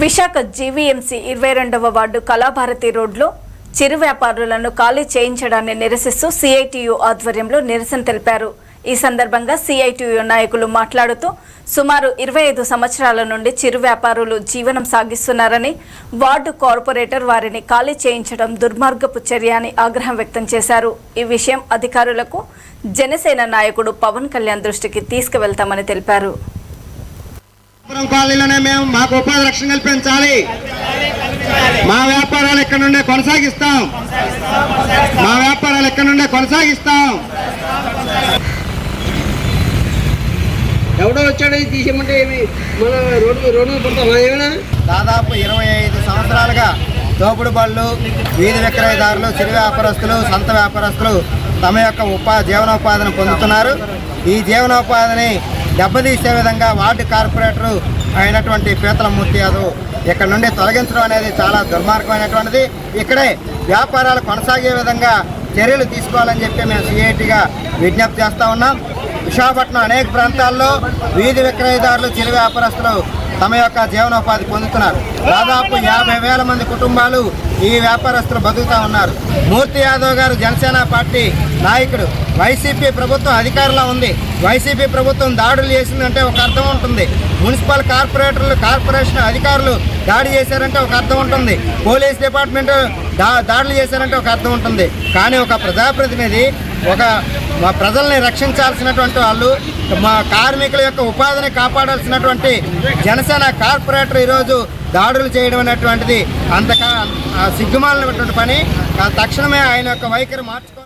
Visakha GVMC ఇరవై రెండవ ward Kalabharathi రోడ్లో చిరు వ్యాపారులను ఖాళీ చేయించడాన్ని నిరసిస్తూ సిఐటియు ఆధ్వర్యంలో నిరసన తెలిపారు. ఈ సందర్భంగా సిఐటియు నాయకులు మాట్లాడుతూ సుమారు ఇరవై ఐదు సంవత్సరాల నుండి చిరు వ్యాపారులు జీవనం సాగిస్తున్నారని వార్డు కార్పొరేటర్ వారిని ఖాళీ చేయించడం దుర్మార్గపు చర్య అని ఆగ్రహం వ్యక్తం చేశారు. ఈ విషయం అధికారులకు జనసేన నాయకుడు పవన్ కళ్యాణ్ దృష్టికి తీసుకువెళ్తామని తెలిపారు. వ్యాపారం కాలనీలోనే మేము మాకు ఉపాధి రక్షణ కల్పించాలి మా వ్యాపారాలు ఇక్కడ నుండే కొనసాగిస్తాం. మా వ్యాపారాలు ఇక్కడ నుండే కొనసాగిస్తాం. ఎవడో వచ్చాడు తీసేయమంటే ఏమి? మన రోడ్డు రోడ్డు పడతామా ఏమైనా? దాదాపు ఇరవై ఐదు సంవత్సరాలుగా తోపుడు బళ్ళు వీధి విక్రయదారులు చిరు వ్యాపారస్తులు సొంత వ్యాపారస్తులు తమ యొక్క ఉపా జీవనోపాధిని పొందుతున్నారు. ఈ జీవనోపాధిని దెబ్బతీసే విధంగా వార్డు కార్పొరేటరు అయినటువంటి పీతలమూర్తి యాదవ్ ఇక్కడ నుండి తొలగించడం అనేది చాలా దుర్మార్గమైనటువంటిది. ఇక్కడే వ్యాపారాలు కొనసాగే విధంగా చర్యలు తీసుకోవాలని చెప్పి మేము సిఐటిగా విజ్ఞప్తి చేస్తూ ఉన్నాం. విశాఖపట్నం అనేక ప్రాంతాల్లో వీధి విక్రయదారులు చిరు వ్యాపారస్తులు తమ యొక్క జీవనోపాధి పొందుతున్నారు. దాదాపు యాభై వేల మంది కుటుంబాలు ఈ వ్యాపారస్తులు బతుకుతూ ఉన్నారు. మూర్తి యాదవ్ గారు జనసేన పార్టీ నాయకుడు. వైసీపీ ప్రభుత్వం అధికారంలో ఉంది. వైసీపీ ప్రభుత్వం దాడులు చేసిందంటే ఒక అర్థం ఉంటుంది. మున్సిపల్ కార్పొరేటర్లు కార్పొరేషన్ అధికారులు దాడి చేశారంటే ఒక అర్థం ఉంటుంది. పోలీస్ డిపార్ట్మెంట్ దా దాడులు చేశారంటే ఒక అర్థం ఉంటుంది. కానీ ఒక ప్రజాప్రతినిధి ఒక మా ప్రజల్ని రక్షించాల్సినటువంటి వాళ్ళు మా కార్మికుల యొక్క ఉపాధిని కాపాడాల్సినటువంటి జనసేన కార్పొరేటర్ ఈరోజు దాడులు చేయడం అనేటువంటిది అంతకా సిగ్గుమాలినటువంటి పని. తక్షణమే ఆయన యొక్క వైఖరి మార్చుకో